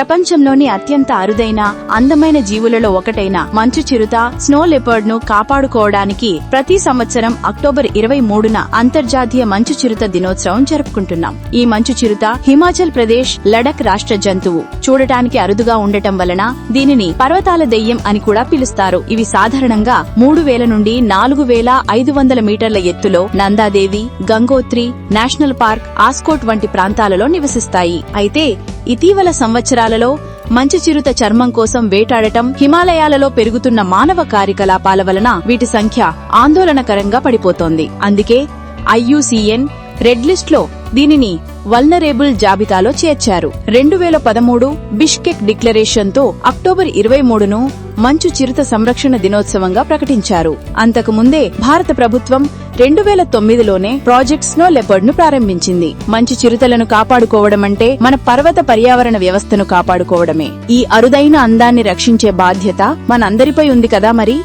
ప్రపంచంలోని అత్యంత అరుదైన అందమైన జీవులలో ఒకటైన మంచు చిరుత స్నో లెపర్డ్ను కాపాడుకోవడానికి ప్రతి సంవత్సరం అక్టోబర్ ఇరవై మూడున అంతర్జాతీయ మంచు చిరుత దినోత్సవం జరుపుకుంటున్నాం. ఈ మంచు చిరుత హిమాచల్ ప్రదేశ్ లడక్ రాష్ట్ర జంతువు. చూడటానికి అరుదుగా ఉండటం వలన దీనిని పర్వతాల దెయ్యం అని కూడా పిలుస్తారు. ఇవి సాధారణంగా మూడు వేల నుండి నాలుగు వేల ఐదు వందల మీటర్ల ఎత్తులో నందాదేవి గంగోత్రి నేషనల్ పార్క్ ఆస్కోట్ వంటి ప్రాంతాలలో నివసిస్తాయి. అయితే ఇటీవల సంవత్సరాలలో మంచు చిరుత చర్మం కోసం వేటాడటం హిమాలయాలలో పెరుగుతున్న మానవ కార్యకలాపాల వలన వీటి సంఖ్య ఆందోళనకరంగా పడిపోతోంది. అందుకే ఐయుసిఎన్ రెడ్ లిస్ట్లో దీనిని వల్నరేబుల్ జాబితాలో చేర్చారు. రెండు వేల పదమూడు బిష్కెక్ డిక్లరేషన్తో అక్టోబర్ ఇరవై మూడును మంచు చిరుత సంరక్షణ దినోత్సవంగా ప్రకటించారు. అంతకుముందే భారత ప్రభుత్వం రెండు వేల తొమ్మిదిలోనే ప్రాజెక్ట్ స్నో లెపర్డ్ను ప్రారంభించింది. మంచి చిరుతలను కాపాడుకోవడం అంటే మన పర్వత పర్యావరణ వ్యవస్థను కాపాడుకోవడమే. ఈ అరుదైన అందాన్ని రక్షించే బాధ్యత మనందరిపై ఉంది కదా మరి?